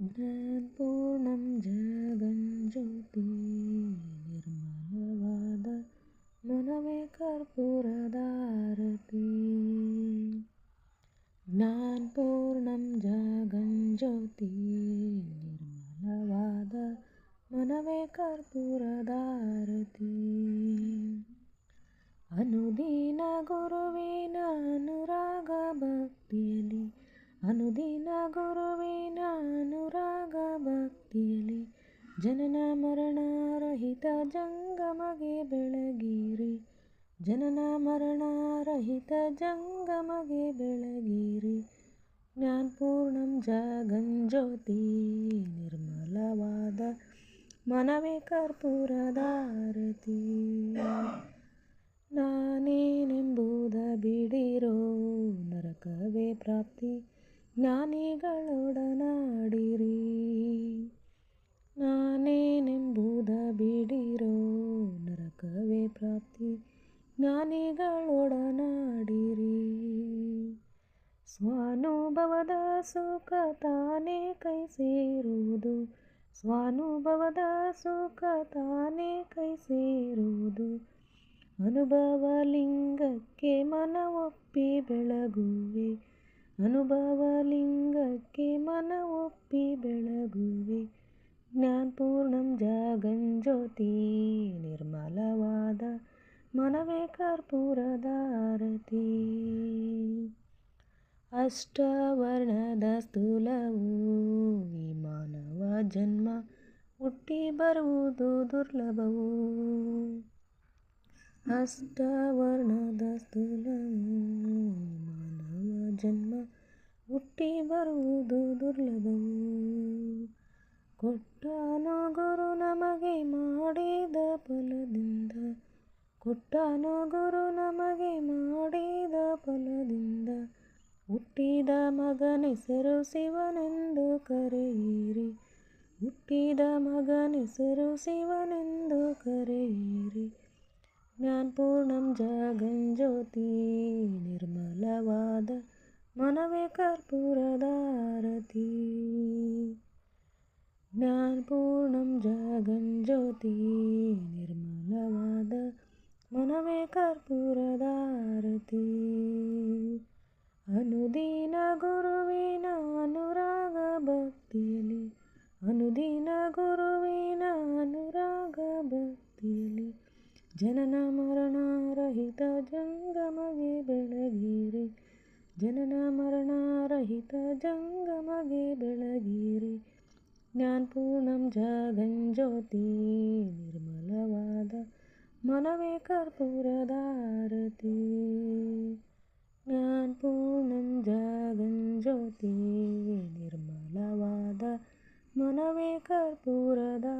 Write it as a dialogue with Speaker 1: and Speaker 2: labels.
Speaker 1: ಜ್ಞಾನಪೂರ್ಣಂ ಜಗಜ್ಯೋತಿ ನಿರ್ಮಲವಾದ ಮನವೇ ಕರ್ಪೂರದಾರತಿ ಜ್ಞಾನಪೂರ್ಣಂ ಜಗಜ್ಯೋತಿ ನಿರ್ಮಲವಾದ ಮನವೇ ಕರ್ಪೂರದಾರತಿ ಅನುದಿನ ಗುರುವಿನ ಅನುರಾಗ ಭಕ್ತಿಯಲ್ಲಿ ಅನುದಿನ ಜನನ ಮರಣ ರಹಿತ ಜಂಗಮಗೆ ಬೆಳಗಿರಿ. ಜನನ ಮರಣ ರಹಿತ ಜಂಗಮಗೆ ಬೆಳಗಿರಿ. ಜ್ಞಾನಪೂರ್ಣಂ ಜಗಂಜ್ಯೋತಿ ನಿರ್ಮಲವಾದ ಮನವೇ ಕರ್ಪೂರದಾರತಿ ನಾನೇನೆಂಬುದ ಬಿಡಿರೋ ನರಕವೇ ಪ್ರಾಪ್ತಿ. ಜ್ಞಾನಿಗಳೊಡನಾಡಿರಿ. ನಾನೇನೆಂಬುದ ಬಿಡಿರೋ ನರಕವೇ ಪ್ರಾಪ್ತಿ. ಜ್ಞಾನಿಗಳೊಡನಾಡಿರಿ. ಸ್ವಾನುಭವದ ಸುಖ ತಾನೇ ಕೈ ಸೇರುವುದು. ಸ್ವಾನುಭವದ ಸುಖ ತಾನೇ ಕೈ ಸೇರುವುದು. ಅನುಭವ ಲಿಂಗಕ್ಕೆ ಮನವೊಪ್ಪಿ ಬೆಳಗುವೆ. ಅನುಭವ ಲಿಂಗಕ್ಕೆ ಮನವೊಪ್ಪಿ ಬೆಳಗುವೆ. ಜ್ಞಾನಪೂರ್ಣಂ ಜಗಜ್ಯೋತಿ ನಿರ್ಮಲವಾದ ಮನವೇ ಕರ್ಪೂರದಾರತಿ ಅಷ್ಟವರ್ಣದ ಸ್ಥೂಲವು ಈ ಮಾನವ ಜನ್ಮ ಹುಟ್ಟಿ ಬರುವುದು ದುರ್ಲಭವು ಅಷ್ಟವರ್ಣದ ಸ್ಥೂಲವು ಮಾನವ ಜನ್ಮ ಹುಟ್ಟಿ ಬರುವುದು ದುರ್ಲಭವು ಕೊಟ್ಟಾನು ಕೊಟ್ಟಾನು ಗುರು ನಮಗೆ ಮಾಡಿದ ಫಲದಿಂದ ಹುಟ್ಟಿದ ಮಗನೆಸರು ಶಿವನೆಂದು ಕರೆಯಿರಿ. ಹುಟ್ಟಿದ ಮಗನೆಸರು ಶಿವನೆಂದು ಕರೆಯಿರಿ. ಜ್ಞಾನಪೂರ್ಣಂ ಜಗಜ್ಯೋತಿ ನಿರ್ಮಲವಾದ ಮನವೇ ಕರ್ಪೂರದಾರತಿ ಜ್ಞಾನಪೂರ್ಣಂ ಜಗನ್ ನಿರ್ಮಲವಾದ ಮನವೇ ಕರ್ಪೂರದಾರತಿ ಅನುದಿನ ಗುರುವಿನ ಅನುರಾಗ ಭಕ್ತಿಯಲ್ಲಿ. ಅನುದಿನ ಗುರುವಿನ ಅನುರಾಗ ಭಕ್ತಿಯಲ್ಲಿ. ಜನನ ಮರಣ ರಹಿತ ಜಂಗಮಗೆ ಬೆಳಗಿರಿ. ಜನನ ಮರಣ ರಹಿತ ಜಂಗಮಗೆ ಬೆಳಗಿರಿ. ಜ್ಞಾನಪೂರ್ಣಂ ಜಗಂಜ್ಯೋತಿ ನಿರ್ಮಲವಾದ മനമേ കർപ്പൂരധാരതി ഞാൻ പൂർണ്ണം ജാഗൻ ജ്യോതി നിർമ്മലവാദ മനമേ കർപ്പൂരധാര